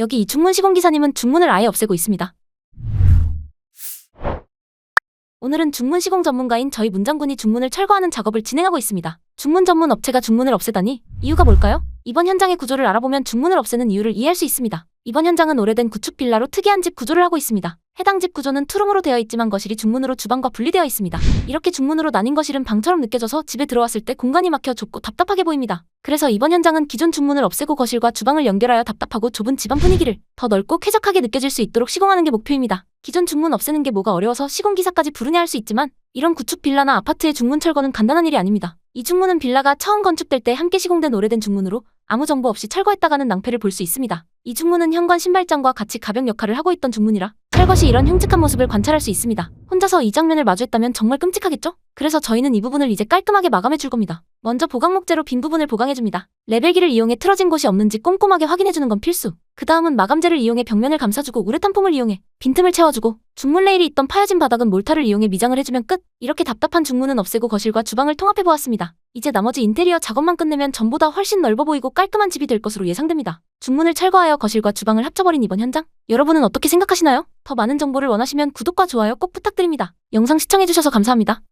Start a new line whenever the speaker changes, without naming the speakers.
여기 이 중문 시공기사님은 중문을 아예 없애고 있습니다. 오늘은 중문 시공 전문가인 저희 문장군이 중문을 철거하는 작업을 진행하고 있습니다. 중문 전문 업체가 중문을 없애다니 이유가 뭘까요? 이번 현장의 구조를 알아보면 중문을 없애는 이유를 이해할 수 있습니다. 이번 현장은 오래된 구축 빌라로 특이한 집 구조를 하고 있습니다. 해당 집 구조는 투룸으로 되어 있지만 거실이 중문으로 주방과 분리되어 있습니다. 이렇게 중문으로 나뉜 거실은 방처럼 느껴져서 집에 들어왔을 때 공간이 막혀 좁고 답답하게 보입니다. 그래서 이번 현장은 기존 중문을 없애고 거실과 주방을 연결하여 답답하고 좁은 집안 분위기를 더 넓고 쾌적하게 느껴질 수 있도록 시공하는 게 목표입니다. 기존 중문 없애는 게 뭐가 어려워서 시공기사까지 부르냐 할 수 있지만 이런 구축 빌라나 아파트의 중문 철거는 간단한 일이 아닙니다. 이 중문은 빌라가 처음 건축될 때 함께 시공된 오래된 중문으로 아무 정보 없이 철거했다가는 낭패를 볼 수 있습니다. 이 중문은 현관 신발장과 같이 가벽 역할을 하고 있던 중문이라 시 이런 흉측한 모습을 관찰할 수 있습니다. 혼자서 이 장면을 마주했다면 정말 끔찍하겠죠? 그래서 저희는 이 부분을 이제 깔끔하게 마감해 줄 겁니다. 먼저 보강 목재로 빈 부분을 보강해 줍니다. 레벨기를 이용해 틀어진 곳이 없는지 꼼꼼하게 확인해 주는 건 필수. 그 다음은 마감재를 이용해 벽면을 감싸주고 우레탄 폼을 이용해 빈틈을 채워주고 중문 레일이 있던 파여진 바닥은 몰타를 이용해 미장을 해주면 끝. 이렇게 답답한 중문은 없애고 거실과 주방을 통합해 보았습니다. 이제 나머지 인테리어 작업만 끝내면 전보다 훨씬 넓어 보이고 깔끔한 집이 될 것으로 예상됩니다. 중문을 철거하여 거실과 주방을 합쳐버린 이번 현장? 여러분은 어떻게 생각하시나요? 더 많은 정보를 원하시면 구독과 좋아요 꼭 부탁드립니다. 영상 시청해주셔서 감사합니다.